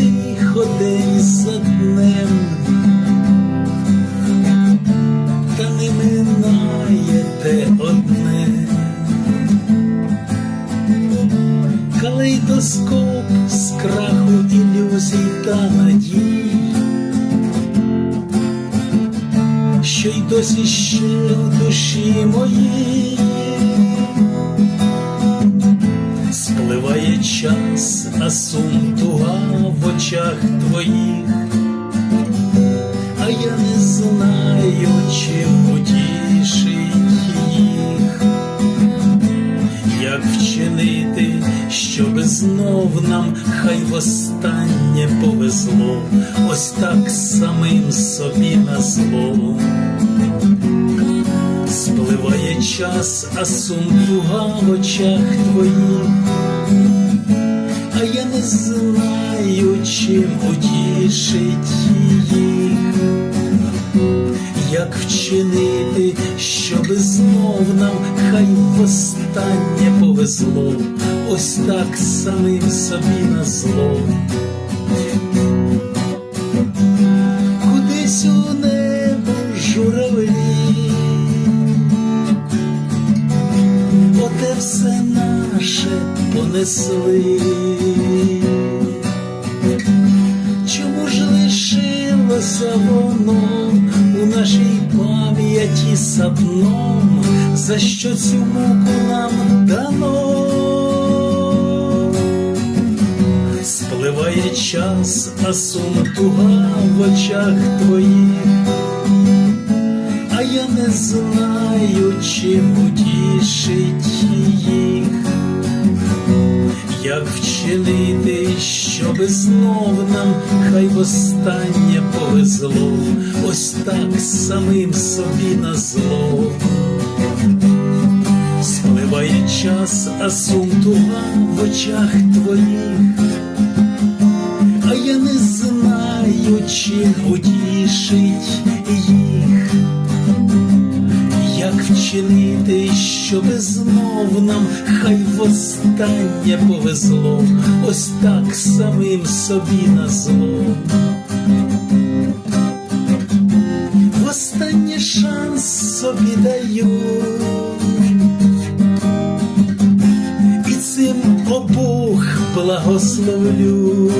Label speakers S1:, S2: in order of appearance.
S1: тихо день за днем, та не минає те одне, калейдоскоп з краху ілюзій та надій, що й досі ще в душі. Час, а сум туга в очах твоїх, а я не знаю, чим утішить їх, як вчинити, щоб знов нам хай востаннє повезло, ось так самим собі на зло. Спливає час, а сум туга в очах твоїх, а знаю, чим утішить їх, як вчинити, щоб знов нам хай востаннє повезло, ось так самим собі на зло. Кудись у небо журавлі, оте все наше понесли. Лишилося воно у нашій пам'яті сапном, за що цю муку нам дано? Спливає час, а сум туга в очах твоїх, а я не знаю, чим утішить їх, як вчинити, щоби знов нам хай востаннє повезло, ось так самим собі на зло. Спливає час, а сум туга в очах твоїх, а я не знаю, чим утішить вчинити, щоби знов нам хай востаннє повезло, ось так самим собі на зло. Востаннє шанс собі даю. І цим обох благословлю.